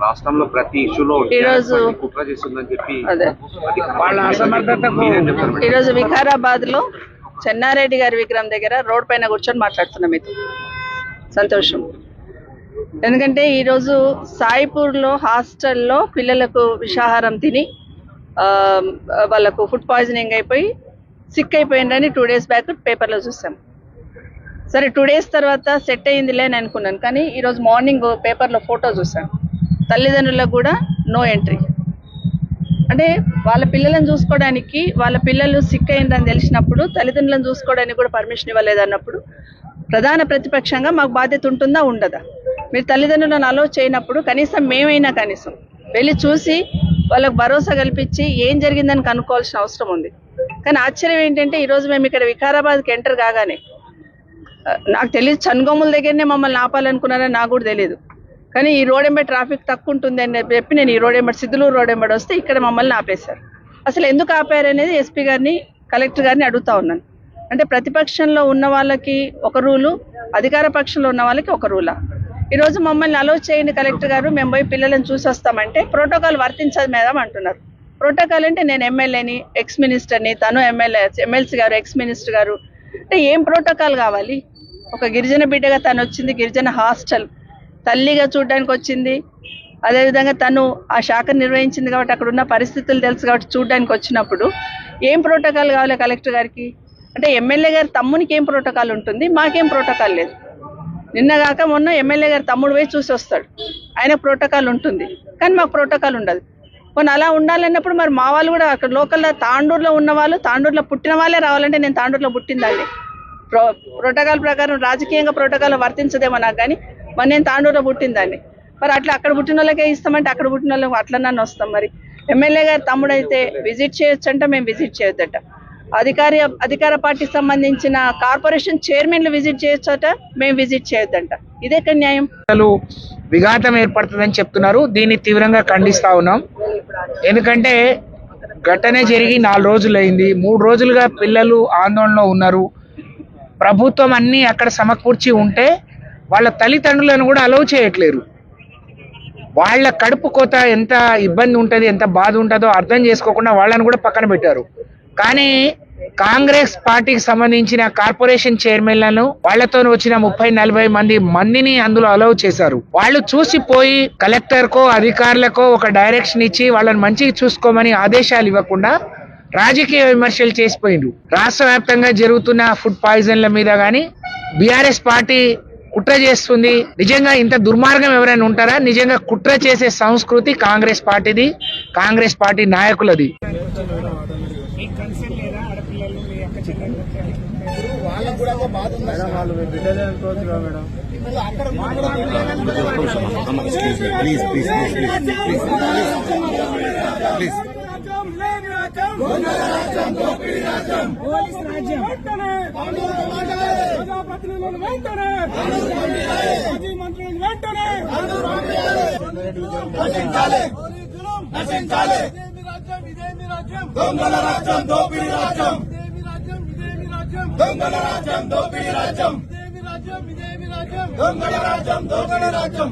రాష్ట్రంలో ప్రతి ఇష్యూలో ఈరోజు- కుట్ర చేస్తుందని చెప్పి వాళ్ళ చెప్తారు ఈరోజు వికారాబాద్లో చెన్నారెడ్డి గారి విగ్రహం దగ్గర రోడ్ పైన కూర్చొని మాట్లాడుతున్నాం మీతో. సంతోషం. ఎందుకంటే ఈరోజు సాయిపూర్లో హాస్టల్లో పిల్లలకు విషాహారం తిని వాళ్ళకు ఫుడ్ పాయిజనింగ్ అయిపోయి సిక్ అయిపోయిందని టూ డేస్ బ్యాక్ పేపర్లో చూసాం. సరే టూ డేస్ తర్వాత సెట్ అయ్యిందిలే అని అనుకున్నాను. కానీ ఈరోజు మార్నింగ్ పేపర్లో ఫోటో చూసాను తల్లిదండ్రులకు కూడా నో ఎంట్రీ అంటే వాళ్ళ పిల్లలను చూసుకోవడానికి వాళ్ళ పిల్లలు సిక్ అయిందని తెలిసినప్పుడు తల్లిదండ్రులను చూసుకోవడానికి కూడా పర్మిషన్ ఇవ్వలేదు అన్నప్పుడు ప్రధాన ప్రతిపక్షంగా మాకు బాధ్యత ఉంటుందా ఉండదా? మీరు తల్లిదండ్రులను అలో చేయనప్పుడు కనీసం మేమైనా కనీసం వెళ్ళి చూసి వాళ్ళకు భరోసా కల్పించి ఏం జరిగిందని కనుక్కోవాల్సిన అవసరం ఉంది. కానీ ఆశ్చర్యం ఏంటంటే ఈరోజు మేము ఇక్కడ వికారాబాద్కి ఎంటర్ కాగానే నాకు తెలియదు చనుగోముల దగ్గరనే మమ్మల్ని ఆపాలనుకున్నారని నాకు కూడా తెలియదు. కానీ ఈ రోడ్ ఎంబడి ట్రాఫిక్ తక్కువ ఉంటుంది అని చెప్పి నేను ఈ రోడ్ ఎంబడి సిద్ధులూరు రోడ్ ఎంబడి వస్తే ఇక్కడ మమ్మల్ని ఆపేశారు. అసలు ఎందుకు ఆపారు అనేది ఎస్పీ గారిని కలెక్టర్ గారిని అడుగుతా ఉన్నాను. అంటే ప్రతిపక్షంలో ఉన్న వాళ్ళకి ఒక రూలు అధికార పక్షంలో ఉన్న వాళ్ళకి ఒక రూలా. ఈరోజు మమ్మల్ని అలో చేయండి కలెక్టర్ గారు మేము పోయి పిల్లలను చూసి వస్తామంటే ప్రోటోకాల్ వర్తించదు మేడం అంటున్నారు. ప్రోటోకాల్ అంటే నేను ఎమ్మెల్యేని ఎక్స్ మినిస్టర్ని తను ఎమ్మెల్యే ఎమ్మెల్సీ గారు ఎక్స్ మినిస్టర్ గారు. అంటే ఏం ప్రోటోకాల్ కావాలి? ఒక గిరిజన బిడ్డగా తను వచ్చింది గిరిజన హాస్టల్. తల్లిగా చూడడానికి వచ్చింది. అదేవిధంగా తను ఆ శాఖ నిర్వహించింది కాబట్టి అక్కడ ఉన్న పరిస్థితులు తెలుసు కాబట్టి చూడడానికి వచ్చినప్పుడు ఏం ప్రోటోకాల్ కావాలి కలెక్టర్ గారికి? అంటే ఎమ్మెల్యే గారి తమ్మునికి ఏం ప్రోటోకాల్ ఉంటుంది? మాకేం ప్రోటోకాల్ లేదు. నిన్నగాక మొన్న ఎమ్మెల్యే గారు తమ్ముడు పోయి చూసి వస్తాడు. ఆయన ప్రోటోకాల్ ఉంటుంది. కానీ మాకు ప్రోటోకాల్ ఉండదు. కొన్ని అలా ఉండాలన్నప్పుడు మరి మా వాళ్ళు కూడా అక్కడ లోకల్లో తాండూరులో ఉన్న వాళ్ళు తాండూరులో పుట్టిన వాళ్ళే రావాలంటే నేను తాండూరులో పుట్టిందండి ప్రో ప్రోటోకాల్ ప్రకారం రాజకీయంగా ప్రోటోకాల్ వర్తించదేమో నాకు కానీ మరి నేను తాండూరులో పుట్టిందాన్ని. మరి అట్లా అక్కడ పుట్టిన వాళ్ళకే ఇస్తామంటే అక్కడ పుట్టిన వాళ్ళకి అట్లా నన్ను వస్తాం మరి. ఎమ్మెల్యే గారు తమ్ముడు అయితే విజిట్ చేయొచ్చు అంటే మేము విజిట్ చేయొద్దట. అధికారి అధికార పార్టీకి సంబంధించిన కార్పొరేషన్ చైర్మన్లు విజిట్ చేయొచ్చట మేము విజిట్ చేయొద్దంట. ఇదే న్యాయం. విఘాతం ఏర్పడుతుందని చెప్తున్నారు. దీన్ని తీవ్రంగా ఖండిస్తా ఉన్నాం. ఎందుకంటే ఘటన జరిగి నాలుగు రోజులు అయింది మూడు రోజులుగా పిల్లలు ఆందోళనలో ఉన్నారు. ప్రభుత్వం అన్నీ అక్కడ సమకూర్చి ఉంటే వాళ్ళ తల్లిదండ్రులను కూడా అలౌ చేయట్లేరు. వాళ్ళ కడుపు కోత ఎంత ఇబ్బంది ఉంటుంది ఎంత బాధ ఉంటుందో అర్థం చేసుకోకుండా వాళ్ళని కూడా పక్కన పెట్టారు. కానీ కాంగ్రెస్ పార్టీకి సంబంధించిన కార్పొరేషన్ చైర్మన్లను వాళ్ళతో వచ్చిన ముప్పై నలభై మంది మందిని అందులో అలౌ చేశారు. వాళ్ళు చూసిపోయి కలెక్టర్కో అధికారులకో ఒక డైరెక్షన్ ఇచ్చి వాళ్ళని మంచిగా చూసుకోమని ఆదేశాలు ఇవ్వకుండా రాజకీయ విమర్శలు చేసిపోయిండ్రు రాష్ట్ర వ్యాప్తంగా జరుగుతున్న ఫుడ్ పాయిజన్ల మీద కానీ బీఆర్ఎస్ పార్టీ కుట్ర చేస్తుంది నిజంగా ఇంత దుర్మార్గం ఎవరైనా ఉంటారా నిజంగా కుట్ర చేసే సంస్కృతి కాంగ్రెస్ పార్టీది Congress party నాయకులది please please please please police రాజ్యం. వెంటనే. ప్రజాప్రతినిధులను వెంటనే. మాజీ మంత్రులను వెంటనే. దొంగల రాజ్యం దోపిడీ రాజ్యం ఇదేమి రాజ్యం రాజ్యం దొంగల రాజ్యం దోపిడీ రాజ్యం ఇదేమి రాజ్యం? ఇదేమి రాజ్యం? దొంగల రాజ్యం దోపిడీ రాజ్యం